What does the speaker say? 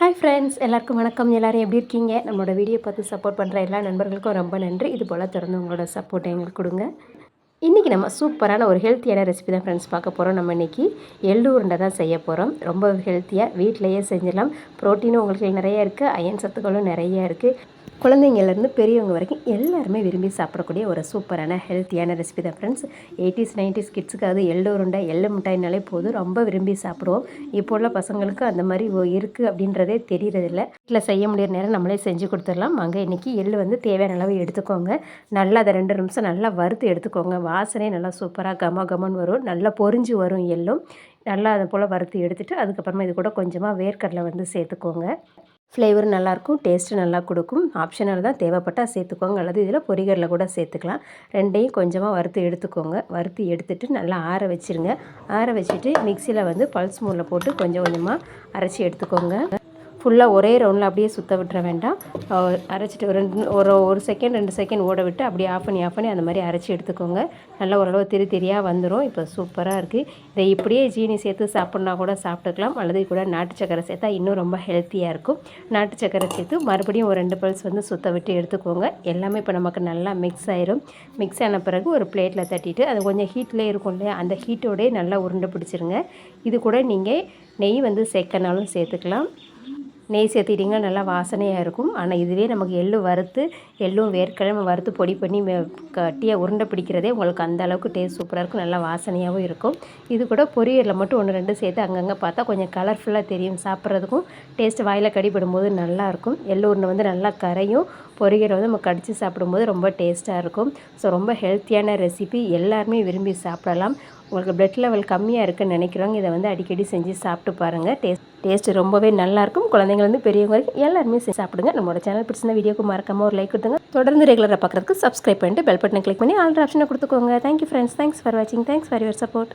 Hi friends எல்லாருக்கும் வணக்கம். எல்லோரும் எப்படி இருக்கீங்க? நம்மளோட வீடியோ பார்த்து சப்போர்ட் பண்ணுற எல்லா நண்பர்களுக்கும் ரொம்ப நன்றி. இது போல் தொடர்ந்து உங்களோட சப்போர்ட்டை எங்களுக்கு கொடுங்க. இன்றைக்கி நம்ம சூப்பரான ஒரு ஹெல்த்தியான ரெசிபி தான் ஃப்ரெண்ட்ஸ் பார்க்க போகிறோம் நம்ம இன்றைக்கி எள்ளு உருண்டை தான் செய்ய போகிறோம் ரொம்ப ஹெல்த்தியாக வீட்டிலையே செஞ்சிடலாம். ப்ரோட்டீனும் உங்களுக்கு நிறைய இருக்குது அயன் சத்துக்களும் நிறைய இருக்குது குழந்தைங்கள்லேருந்து பெரியவங்க வரைக்கும் எல்லாருமே விரும்பி சாப்பிடக்கூடிய ஒரு சூப்பரான ஹெல்த்தியான ரெசிபி தான் ஃப்ரெண்ட்ஸ் எயிட்டிஸ் நைன்டிஸ் கிட்ஸுக்காவது எள்ளு உருண்டை எள்ளு மிட்டாய்னாலே போதும். ரொம்ப விரும்பி சாப்பிடுவோம். இப்போ உள்ள பசங்களுக்கு அந்த மாதிரி இருக்குது அப்படின்றதே தெரியறதில்ல. வீட்டில் செய்ய முடியிற நேரம் நம்மளே செஞ்சு கொடுத்துடலாம். அங்கே இன்றைக்கி எள்ளு வந்து தேவையான அளவு எடுத்துக்கோங்க. நல்லா அதை ரெண்டு நிமிஷம் நல்லா வறுத்து எடுத்துக்கோங்க. வாசனை நல்லா சூப்பராக கம கமன்னு வரும். நல்லா பொறிஞ்சு வரும் எள்ளும். நல்லா அதை போல் வறுத்து எடுத்துகிட்டு அதுக்கப்புறமா இது கூட கொஞ்சமாக வேர்க்கடலை வந்து சேர்த்துக்கோங்க. ஃப்ளேவர் நல்லாயிருக்கும் டேஸ்ட்டு நல்லா கொடுக்கும். ஆப்ஷனல் தான் தேவைப்பட்டால் சேர்த்துக்கோங்க. அல்லது இதில் பொரிகரில் கூட சேர்த்துக்கலாம். ரெண்டையும் கொஞ்சமாக வறுத்து எடுத்துக்கோங்க. வறுத்து எடுத்துட்டு நல்லா ஆற வச்சுருங்க. ஆற வச்சுட்டு மிக்சியில் வந்து பல்ஸ் மூலில் போட்டு கொஞ்சம் கொஞ்சமாக அரைச்சி எடுத்துக்கோங்க. ஃபுல்லாக ஒரே ரவுண்டில் அப்படியே சுற்ற விட்டுற வேண்டாம். அரைச்சிட்டு ரெண்டு ஒரு ஒரு செகண்ட் ரெண்டு செகண்ட் ஓட விட்டு அப்படியே ஆஃப் பண்ணி ஆஃப் பண்ணி அந்த மாதிரி அரைச்சி எடுத்துக்கோங்க. நல்லா ஓரளவு திரி திரியாக வந்துடும் இப்போ சூப்பராக இருக்குது இதை இப்படியே ஜீனி சேர்த்து சாப்பிட்னா கூட சாப்பிட்டுக்கலாம். அல்லது கூட நாட்டு சக்கரை சேர்த்தா இன்னும் ரொம்ப ஹெல்த்தியாக இருக்கும். நாட்டு சக்கரை சேர்த்து மறுபடியும் ஒரு ரெண்டு பல்ஸ் வந்து சுற்ற விட்டு எடுத்துக்கோங்க. எல்லாமே இப்போ நமக்கு நல்லா மிக்ஸ் ஆயிரும். மிக்ஸ் ஆன பிறகு ஒரு பிளேட்டில் தட்டிட்டு அது கொஞ்சம் ஹீட்லேயே இருக்கும் இல்லையா? அந்த ஹீட்டோடய நல்லா உருண்டை பிடிச்சிருங்க. இது கூட நீங்கள் நெய் வந்து சேர்க்கனாலும் சேர்த்துக்கலாம். நெய் சேர்த்திட்டிங்கன்னா நல்லா வாசனையாக இருக்கும். ஆனால் இதுவே நமக்கு எள்ளு வறுத்து எள்ளும் வேர்க்கிழமை வறுத்து பொடி பண்ணி கட்டியாக உருண்டை பிடிக்கிறதே உங்களுக்கு அந்த அளவுக்கு டேஸ்ட் சூப்பராக இருக்கும். நல்லா வாசனையாகவும் இருக்கும். இது கூட பொரியலில் மட்டும் ஒன்று ரெண்டு சேர்த்து அங்கங்கே பார்த்தா கொஞ்சம் கலர்ஃபுல்லாக தெரியும் சாப்பிட்றதுக்கும். டேஸ்ட் வாயில் கடிபடும் போது நல்லாயிருக்கும் எள்ளு உருண்டை வந்து நல்லா கரையும். பொரியலை வந்து நம்ம கடித்து சாப்பிடும்போது ரொம்ப டேஸ்ட்டாக இருக்கும். ஸோ ரொம்ப ஹெல்த்தியான ரெசிபி எல்லாருமே விரும்பி சாப்பிடலாம். உங்களுக்கு பிளட் லெவல் கம்மியாக இருக்குன்னு நினைக்கிறவங்க இதை வந்து அடிக்கடி செஞ்சு சாப்பிட்டு பாருங்கள் டேஸ்ட் டேஸ்ட்டு ரொம்பவே நல்லாயிருக்கும் குழந்தைங்க குழந்தைங்கள்ந்து பெரியவங்க வரைக்கும் எல்லாருமே செஞ்சு சாப்பிடுங்க. நம்மளோட சேனல் பிடிச்சிருந்த வீடியோக்கு மறக்காமல் ஒரு லைக் கொடுத்துங்க. தொடர்ந்து ரெகுலராக பார்க்குறதுக்கு சப்ஸ்கிரைப் பண்ணிட்டு பெல் பட்டனை கிளிக் பண்ணி ஆல் ஆப்ஷனை கொடுத்துக்கோங்க. Thank you friends thanks for வாட்சிங் தேங்க்ஸ் ஃபார் யுவர் சப்போர்ட்